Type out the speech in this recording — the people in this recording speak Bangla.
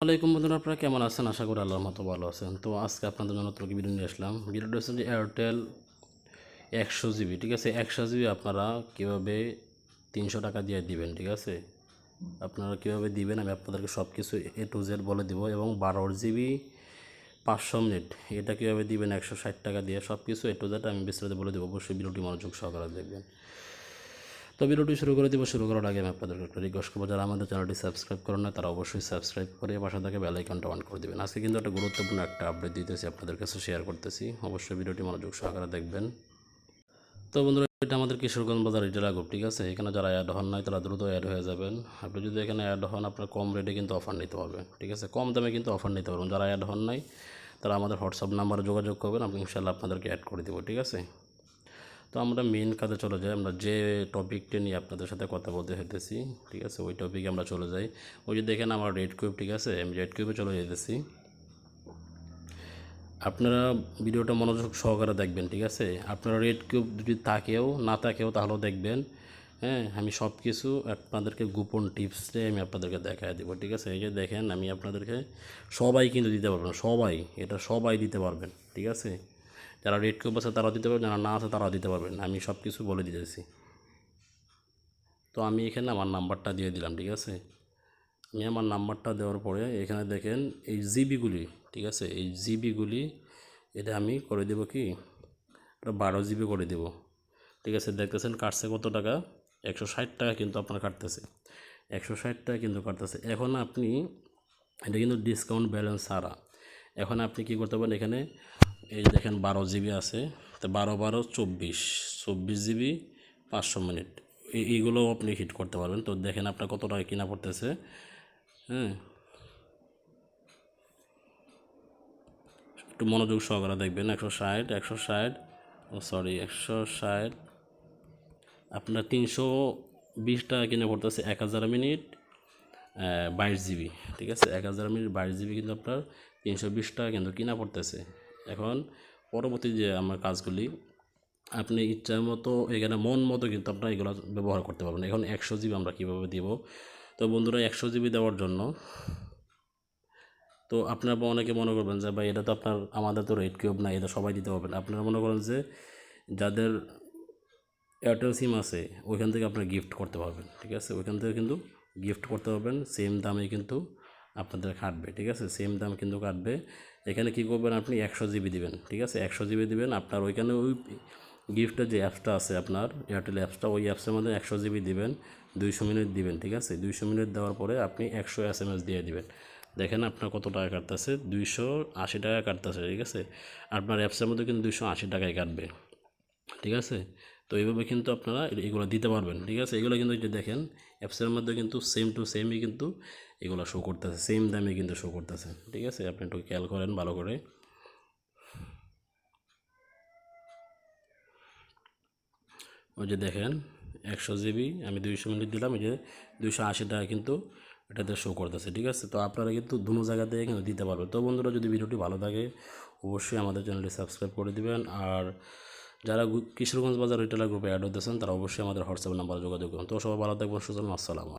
আসসালামাইকুম বন্ধুরা, আপনারা কেমন আছেন? আশা করি আল্লাহর মতো ভালো আছেন। তো আজকে আপনাদের জন্য নতুন ভিডিও নিয়ে আসলাম। ভিডিওটা হচ্ছে যে এয়ারটেল একশো জিবি ঠিক আছে? একশো জিবি আপনারা কীভাবে তিনশো টাকা দিয়ে দিবেন, ঠিক আছে? আপনারা কীভাবে দিবেন, আমি আপনাদেরকে সব কিছু এ টু জেড বলে দিব। এবং বারো জিবি পাঁচশো মিনিট, এটা কীভাবে দিবেন? একশো ষাট টাকা দিয়ে সব কিছু এ টু জেড আমি বিস্তারিত বলে দেবো। অবশ্যই ভিডিওটি মনোযোগ সহকারে দেখবেন। তো ভিডিওটি শুরু করে দিব, শুরু করার আগে আমি আপনাদেরকে একটা রিকোয়েস্ট করব, যারা আমাদের চ্যানেলটি সাবস্ক্রাইব করেন না, তারা অবশ্যই সাবস্ক্রাইব করে পাশে থেকে বেল আইকনটা অন করে দেবেন। আজকে কিন্তু একটা গুরুত্বপূর্ণ একটা আপডেট দিতেছি, আপনাদের কাছে শেয়ার করতেছি। অবশ্যই ভিডিওটি মনোযোগ সহকারে দেখবেন। তো বন্ধুরা, এটা আমাদের কিশোরগঞ্জ বাজার রিটেল গ্রুপ ঠিক আছে? এখানে যারা অ্যাড হন নাই, তারা দ্রুত অ্যাড হয়ে যাবেন। আপনি যদি এখানে অ্যাড হন, আপনার কম রেটে কিন্তু অফার নিতে পারবেন ঠিক আছে? কম দামে কিন্তু অফার নিতে পারবেন। যারা অ্যাড হন নাই, তারা আমাদের হোয়াটসঅ্যাপ নাম্বারে যোগাযোগ করবেন, আমি ইনশাল্লাহ আপনাদেরকে অ্যাড করে দেবো, ঠিক আছে? তো আমরা মেন কাজে চলে যাই। আমরা যে টপিকটা নিয়ে আপনাদের সাথে কথা বলতে হেঁটেছি ঠিক আছে? ওই টপিকে আমরা চলে যাই। ওই যে দেখেন আমার রেড কিউব ঠিক আছে? আমি রেড কিউবে চলে যেতেছি আপনারা ভিডিওটা মনোযোগ সহকারে দেখবেন, ঠিক আছে? আপনারা রেড কিউব যদি থাকেও, না থাকেও তাহলেও দেখবেন। হ্যাঁ আমি সব কিছু আপনাদেরকে গোপন টিপসে আমি আপনাদেরকে দেখায় দেবো, ঠিক আছে? এই যে দেখেন, আমি আপনাদেরকে সবাই কিন্তু দিতে পারবেন সবাই, এটা সবাই দিতে পারবেন, ঠিক আছে? যারা রেড কিউব আছে তারাও দিতে পারবেন যারা না আছে তারাও দিতে পারবেন আমি সব কিছু বলে দিতেছি। তো আমি এখানে আমার নাম্বারটা দিয়ে দিলাম, ঠিক আছে? আমি আমার নাম্বারটা দেওয়ার পরে এখানে দেখেন এই জিবিগুলি ঠিক আছে? এই জিবিগুলি এটা আমি করে দেবো কি? বারো জিবি করে দেব। ঠিক আছে, দেখতেছেন কাটছে কত টাকা? একশো ষাট টাকা কিন্তু আপনার কাটতেছে। একশো ষাট টাকা কিন্তু কাটতেছে। এখন আপনি, এটা কিন্তু ডিসকাউন্ট ব্যালেন্স ছাড়া। এখন আপনি কি করতে পারেন, এখানে এই দেখেন বারো জিবি আছে, তো বারো বারো চব্বিশ চব্বিশ জিবি পাঁচশো মিনিট। এই এইগুলোও আপনি হিট করতে পারবেন। তো দেখেন আপনার কত টাকা কিনা পড়তেছে। হ্যাঁ। একটু মনোযোগ সহকারে দেখবেন, একশো ষাট একশো ষাট সরি, একশো ষাট। আপনার তিনশো বিশ টাকা কিনে পড়তেছে, এক হাজার মিনিট বাইশ জিবি, ঠিক আছে? এক হাজার মিনিট, বাইশ জিবি কিন্তু আপনার তিনশো বিশ টাকা কিন্তু কিনা পড়তেছে। এখন পরবর্তী যে আমার কাজগুলি, আপনি ইচ্ছা মতো এখানে মন মতো কিন্তু আপনার এগুলো ব্যবহার করতে পারবেন। এখন একশো জিবি আমরা কীভাবে দিব? তো বন্ধুরা, একশো জিবি দেওয়ার জন্য, তো আপনারা অনেকে মনে করবেন যে, ভাই, এটা তো আপনার, আমাদের তো রেড কিউব না এটা সবাই দিতে পারবেন। আপনারা মনে করেন যে, যাদের এয়ারটেল সিম আছে, ওইখান থেকে আপনারা গিফট করতে পারবেন, ঠিক আছে? ওইখান থেকে কিন্তু গিফট করতে পারবেন, সেম দামে কিন্তু আপনাদের কাটবে, ঠিক আছে? সেম দাম কিন্তু কাটবে। এখানে কী করবেন আপনি? একশো জিবি দিবেন, ঠিক আছে? একশো জিবি দিবেন। আপনার ওইখানে ওই গিফটের যে অ্যাপসটা আছে আপনার এয়ারটেল অ্যাপসটা ওই অ্যাপসের মধ্যে একশো জিবি দিবেন, দুইশো মিনিট দিবেন, ঠিক আছে? দুইশো মিনিট দেওয়ার পরে আপনি একশো এস এম এস দিয়ে দিবেন। দেখেন আপনার কত টাকা কাটতেছে? দুইশো আশি টাকা কাটতেছে, ঠিক আছে? আপনার অ্যাপসের মধ্যে কিন্তু দুইশো আশি টাকায় কাটবে, ঠিক আছে? তো এইভাবে কিন্তু আপনারা এগুলো দিতে পারবেন, ঠিক আছে? এগুলো কিন্তু যে দেখেন অ্যাপসের মধ্যে কিন্তু সেম টু সেমই কিন্তু এগুলো শো করতেছে সেম দামে কিন্তু শো করতেছে, ঠিক আছে? আপনি একটু খেয়াল করেন ভালো করে। ওই যে দেখেন, একশো জিবি, আমি দুইশো মিনিট দিলাম, এই যে দুইশো আশি টাকা কিন্তু এটাতে শো করতেছে, ঠিক আছে? তো আপনারা কিন্তু দুনো জায়গা থেকে কিন্তু দিতে পারবেন। তো বন্ধুরা, যদি ভিডিওটি ভালো থাকে, অবশ্যই আমাদের চ্যানেলটি সাবস্ক্রাইব করে দিবেন। আর যারা কিশোরগঞ্জ বাজার রিটেলার গ্রুপে অ্যাড হতেছেন তারা অবশ্যই আমাদের হোয়াটসঅ্যাপ নাম্বারে যোগাযোগ করুন। তো সবাই ভালো থাকবেন সুজন আসসালাম